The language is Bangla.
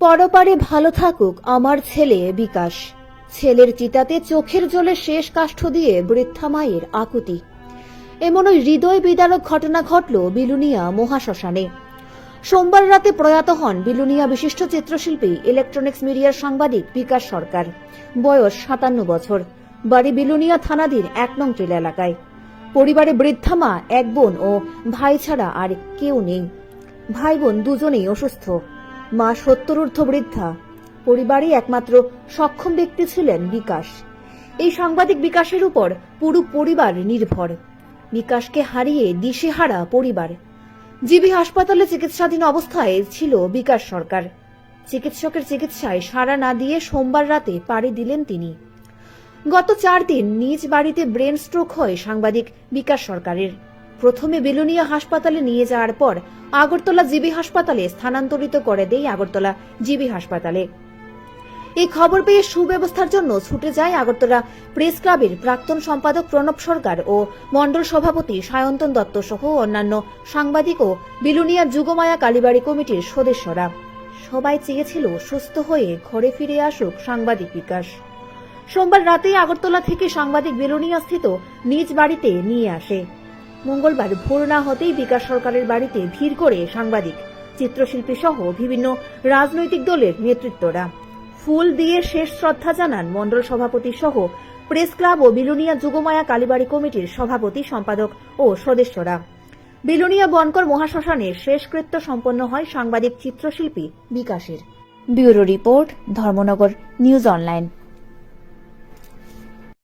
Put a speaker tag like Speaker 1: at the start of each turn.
Speaker 1: পরপারে ভালো থাকুক আমার ছেলে বিকাশ। ছেলের চিতাতে চোখের জলে শেষ কাষ্ঠ দিয়ে বৃদ্ধা মায়ের আকুতি। এমন ওই হৃদয় বিদারক ঘটনা ঘটল বিলুনিয়া মহাশ্মশানে। সোমবার রাতে প্রয়াত হন বিলুনিয়া বিশিষ্ট চিত্রশিল্পী ইলেকট্রনিক্স মিডিয়ার সাংবাদিক বিকাশ সরকার। বয়স সাতান্ন বছর। বাড়ি বিলুনিয়া থানাধীন এক নং ট্রেল এলাকায়। পরিবারে বৃদ্ধা মা, এক বোন ও ভাই ছাড়া আর কেউ নেই। ভাই বোন দুজনেই অসুস্থ। মা সত্তরূর্ধ্ব বৃদ্ধা পরিবারে একমাত্র সক্ষম ব্যক্তি ছিলেন বিকাশ। এই সাংবাদিক বিকাশের উপর পুরো পরিবার নির্ভর। বিকাশকে হারিয়ে দিশেহারা পরিবার। জিবি হাসপাতালে চিকিৎসাধীন অবস্থায় ছিল বিকাশ সরকার। চিকিৎসকের চিকিৎসায় সাড়া না দিয়ে সোমবার রাতে পাড়ি দিলেন তিনি। গত চার দিন নিজ বাড়িতে ব্রেন স্ট্রোক হয় সাংবাদিক বিকাশ সরকারের। প্রথমে বেলুনিয়া হাসপাতালে নিয়ে যাওয়ার পর আগরতলা জিবি হাসপাতালে স্থানান্তরিত করে দেয় আগরতলা জিবি হাসপাতালে। এই খবর পেয়ে সুব্যবস্থার জন্য ছুটে যায় আগরতলা প্রেস ক্লাবের প্রাক্তন সম্পাদক প্রণব সরকার ও মণ্ডল সভাপতি সায়ন্তন দত্ত সহ অন্যান্য সাংবাদিক ও বিলুনিয়া যুগমায়া কালীবাড়ি কমিটির সদস্যরা। সবাই চেয়েছিল সুস্থ হয়ে ঘরে ফিরে আসুক সাংবাদিক বিকাশ। সোমবার রাতেই আগরতলা থেকে সাংবাদিক বেলুনিয়া স্থিত নিজ বাড়িতে নিয়ে আসে। মঙ্গলবার ভোর না হতেই বিকাশ সরকারের বাড়িতে ভিড় করে সাংবাদিক, চিত্রশিল্পী সহ বিভিন্ন রাজনৈতিক দলের নেতৃত্বরা। ফুল দিয়ে শেষ শ্রদ্ধা জানান মণ্ডল সভাপতি সহ প্রেস ক্লাব ও বিলুনিয়া যুগমায়া কালীবাড়ি কমিটির সভাপতি সম্পাদক ও সদস্যরা। বিলুনিয়া বনকর মহাশ্মশানে শেষকৃত্য সম্পন্ন হয় সাংবাদিক, চিত্রশিল্পী বিকাশের। Bureau report Dharmanagar, news online.